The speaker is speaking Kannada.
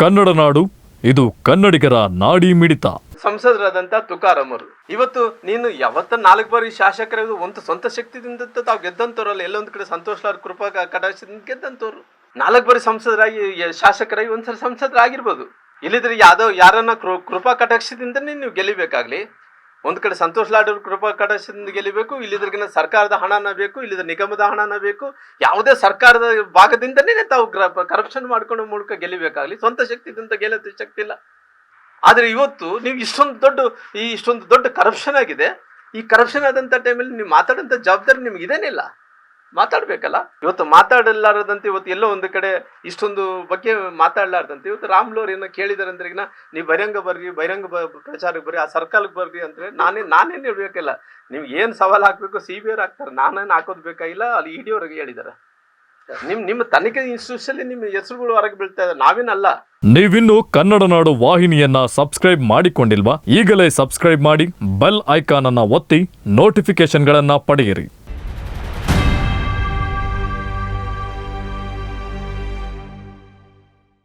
ಕನ್ನಡ ನಾಡು, ಇದು ಕನ್ನಡಿಗರ ನಾಡಿ ಮಿಡಿತ. ಸಂಸದರಾದಂತ ತುಕಾರಾಮ್ ಇವತ್ತು ನೀನು ಯಾವತ್ತ ನಾಲ್ಕು ಬಾರಿ ಶಾಸಕರ ಒಂದು ಸ್ವಂತ ಶಕ್ತಿದಿಂದ ತಾವು ಗೆದ್ದಂತವ್ರಲ್ಲ, ಎಲ್ಲೊಂದ್ ಕಡೆ ಸಂತೋಷ್ ಕೃಪಾ ಕಟಾಕ್ಷದಿಂದ ಗೆದ್ದಂತವ್ರು. ನಾಲ್ಕು ಬಾರಿ ಸಂಸದರಾಗಿ ಶಾಸಕರಾಗಿ ಒಂದ್ಸಲ ಸಂಸದರಾಗಿರ್ಬೋದು. ಇಲ್ಲಿದ್ರೆ ಯಾವ್ದೋ ಯಾರನ್ನ ಕೃಪಾ ಕಟಾಕ್ಷದಿಂದ ನೀವು ಗೆಲ್ಲಿಬೇಕಾಗ್ಲಿ? ಒಂದ್ ಕಡೆ ಸಂತೋಷ್ ಲಾಡ್ ಅವ್ರ ಕೃಪಾ ಕಟಾಶದಿಂದ ಗೆಲ್ಲಬೇಕು, ಇಲ್ಲಿದ್ರಿಗಿನ ಸರ್ಕಾರದ ಹಣನ ಬೇಕು ಇಲ್ಲಿದ್ರ ನಿಗಮದ ಹಣನ ಬೇಕು. ಯಾವುದೇ ಸರ್ಕಾರದ ಭಾಗದಿಂದನೇ ತಾವು ಕರಪ್ಷನ್ ಮಾಡ್ಕೊಂಡು ಮೂಲಕ ಗೆಲ್ಲಬೇಕಾಗಲಿ. ಸ್ವಂತ ಶಕ್ತಿದಿಂದ ಗೆಲ್ಲೋದು ಶಕ್ತಿ ಇಲ್ಲ. ಆದರೆ ಇವತ್ತು ನೀವು ಇಷ್ಟೊಂದು ದೊಡ್ಡ, ಈ ಇಷ್ಟೊಂದು ದೊಡ್ಡ ಕರಪ್ಷನ್ ಆಗಿದೆ. ಈ ಕರಪ್ಷನ್ ಆದಂಥ ಟೈಮಲ್ಲಿ ನೀವು ಮಾತಾಡೋಂಥ ಜವಾಬ್ದಾರಿ ನಿಮ್ಗೆ ಇದೇನಿಲ್ಲ ಮಾತಾಡ್ಬೇಕಲ್ಲ? ಇವತ್ತು ಮಾತಾಡಲಾರದಂತೆ ಇವತ್ತು ಎಲ್ಲೋ ಒಂದು ಕಡೆ ಇಷ್ಟೊಂದು ಬಗ್ಗೆ ಮಾತಾಡಲಾರ್ದಂತೆ. ಇವತ್ತು ರಾಮ್ಲೋರ್ ಏನೋ ಕೇಳಿದಾರೆ ಅಂದ್ರೆ ನೀವು ಬಹಿರಂಗ ಬರ್ರಿ, ಬಹಿರಂಗ ಪ್ರಚಾರಕ್ಕೆ ಬರ್ರಿ, ಆ ಸರ್ಕಲ್ಗೆ ಬರ್ರಿ ಅಂದ್ರೆ ನಾನೇ, ನಾನೇನು ಹೇಳ್ಬೇಕಲ್ಲ. ನೀವು ಏನು ಸವಾಲು ಹಾಕ್ಬೇಕು ಸಿ ಬಿ ಅವ್ರು ಹಾಕ್ತಾರೆ, ನಾನೇನು ಹಾಕೋದು ಬೇಕಾಗಿಲ್ಲ ಅಲ್ಲಿ ಇ ಡಿ ಅವ್ರಿಗೆ ನಿಮ್ಮ ನಿಮ್ಮ ತನಿಖೆ ಇನ್ಸ್ಟಿಟ್ಯೂಷನ್ ನಿಮ್ಮ ಹೆಸರುಗಳು ಹೊರಗೆ ಬೀಳ್ತಾ ಇದೆ, ನಾವೇನಲ್ಲ. ನೀವಿನ್ನು ಕನ್ನಡ ನಾಡು ವಾಹಿನಿಯನ್ನ ಸಬ್ಸ್ಕ್ರೈಬ್ ಮಾಡಿಕೊಂಡಿಲ್ವಾ? ಈಗಲೇ ಸಬ್ಸ್ಕ್ರೈಬ್ ಮಾಡಿ ಬೆಲ್ ಐಕಾನ್ ಅನ್ನ ಒತ್ತಿ ನೋಟಿಫಿಕೇಶನ್ಗಳನ್ನ ಪಡೆಯಿರಿ.